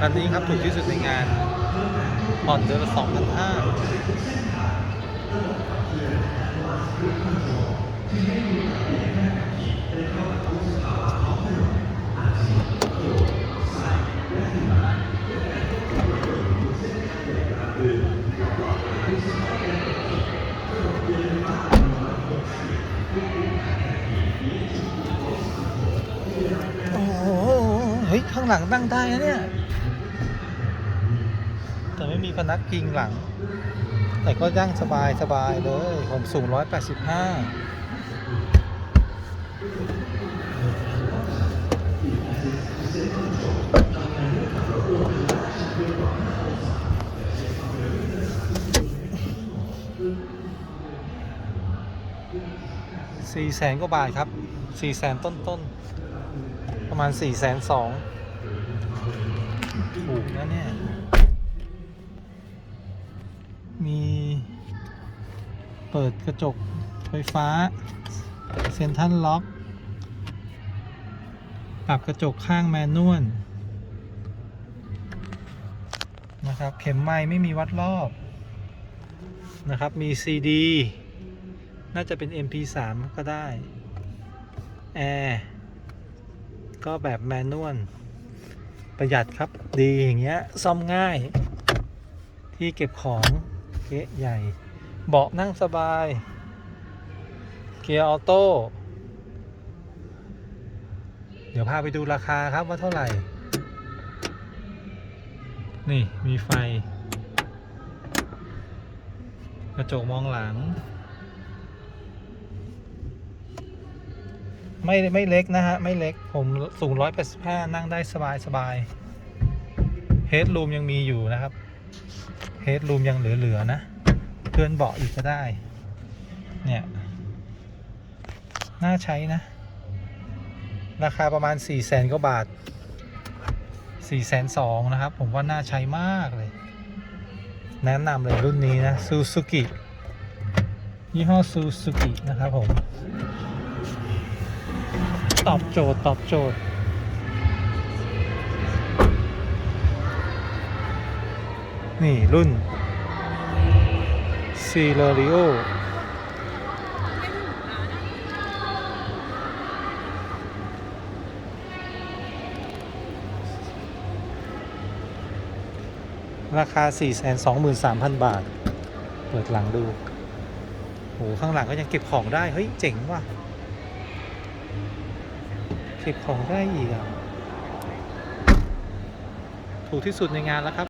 คันนี้ครับถูกที่สุดในงานผ่อนเดือนละสองพันห้าโเฮ้ย ข้างหลังนั่งได้นะเนี่ย แต่ไม่มีพนักพิงหลัง แต่ก็ยั่งสบายสบายเลย ผมสูง 185สี่แสนกว่าบาทครับสี่แสนต้นต้นๆ ประมาณสี่แสนสองถูกนะเนี่ย มีเปิดกระจกไฟฟ้า เซ็นทรัลล็อก ปรับกระจกข้างแมนนวลนะครับ เข็มไม้ไม่มีวัดรอบนะครับ มี CD น่าจะเป็น MP3 ก็ได้ แอร์ ก็แบบแมนนวลประหยัดครับดีอย่างเงี้ยซ่อมง่าย ที่เก็บของเก๊ะใหญ่ เบาะนั่งสบาย เกียร์ออโต้ เดี๋ยวพาไปดูราคาครับว่าเท่าไหร่ นี่มีไฟ กระจกมองหลัง ไม่ไม่เล็กนะฮะ ไม่เล็กผมสูง 185 นั่งได้สบายสบายเฮดรูมยังมีอยู่นะครับเฮดรูมยังเหลือ ๆ นะ เพื่อนเบาะอีกก็ได้ เนี่ย น่าใช้นะ ราคาประมาณ 4 0 0แสนกว่าบาท 4 2 0 0 0นะครับ ผมว่าน่าใช้มากเลย แนะนำเลยรุ่นนี้นะซูซูกิยี่ห้อซูซูกินะครับผม ตอบโจทย์ตอบโจทย์นี่รุ่น c e l e r i o ราคา 423,000 บาท เปิดหลังดูโหข้างหลังก็ยังเก็บของได้ เฮ้ย เจ๋งว่ะ เก็บของได้อีกอะ ถูกที่สุดในงานแล้วครับ